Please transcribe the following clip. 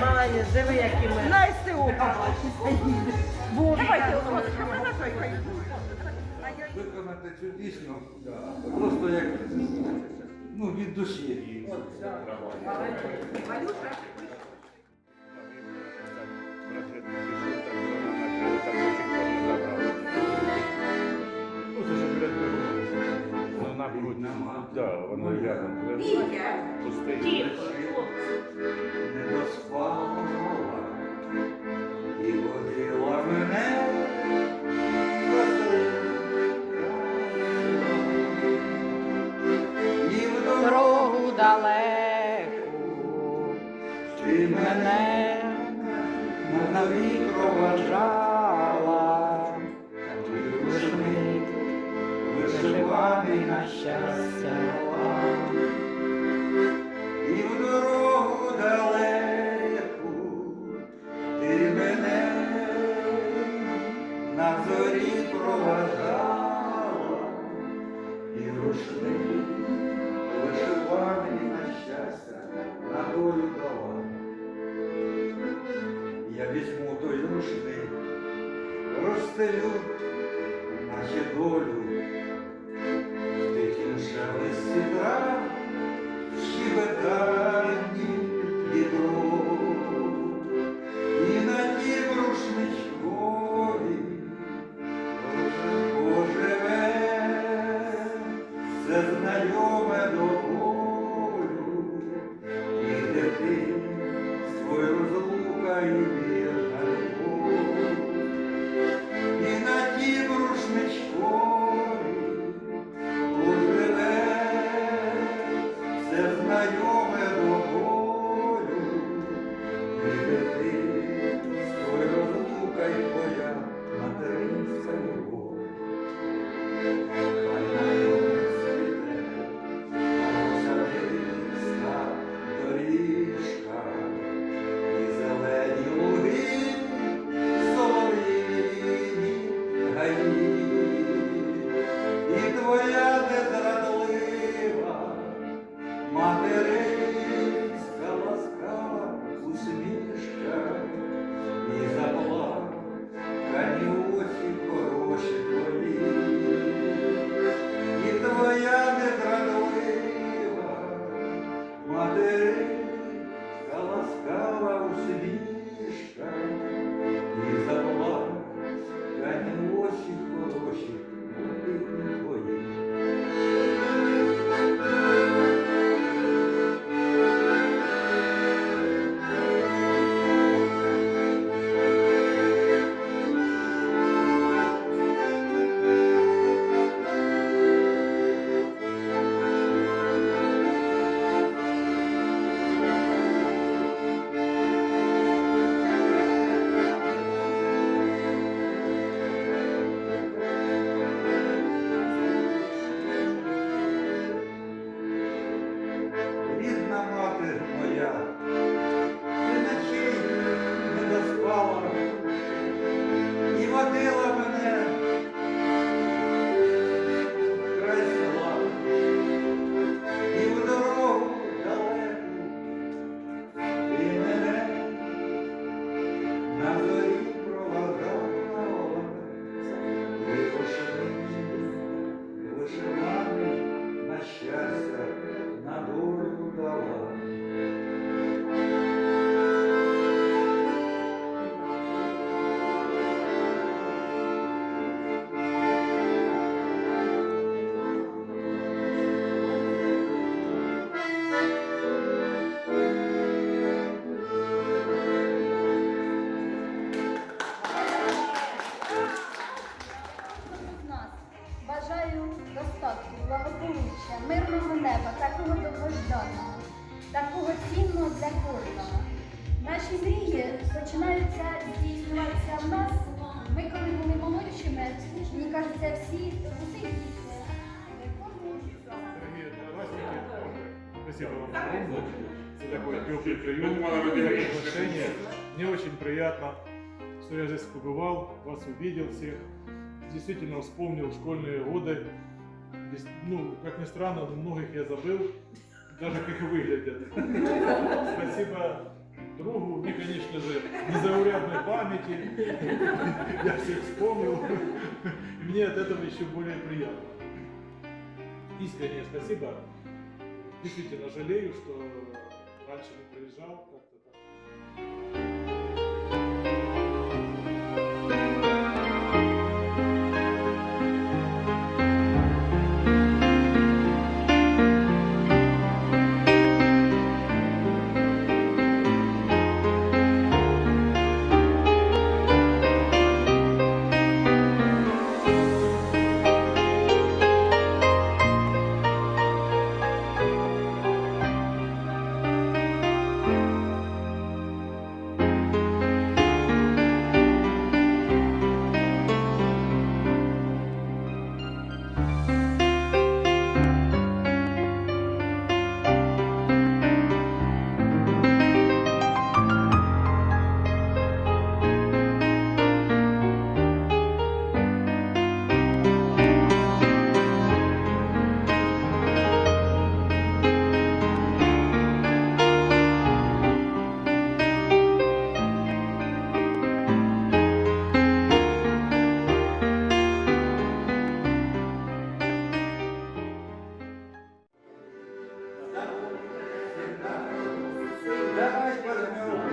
Молодець, як які ми. На СТО. Давайте, виконати цю пісню просто як ну, від душі. Ну, навік проважала, рушник вишиваний на щастя. І в дорогу далеку ти мене на зорі проважала, і рушник Я візьму той рушник, розстелю наче долю, в тихім шелесті трав, в щебетанні. І на тім рушничкові поживе все знайоме до болю, і дитинство, й розлука і ласкава усмішка, і цінного для кожного. Наші мрії починаються здійснюватися в нас. Ми, коли були молодшими, мені кажеться, всі усі діти. Дорогие одноклассники, спасибо вам огромное. За такой теплый прием, приглашение. Мне очень приятно, что я здесь побывал, вас увидел всех. Действительно вспомнил школьные годы. Здесь, Ну, как ни странно, но многих я забыл, даже как выглядят. Спасибо другу. Мне, конечно же, незаурядной памяти. Я всех вспомнил. Мне от этого еще более приятно. Искреннее спасибо. Действительно жалею, что раньше не приезжал. Как-то Давай возьмем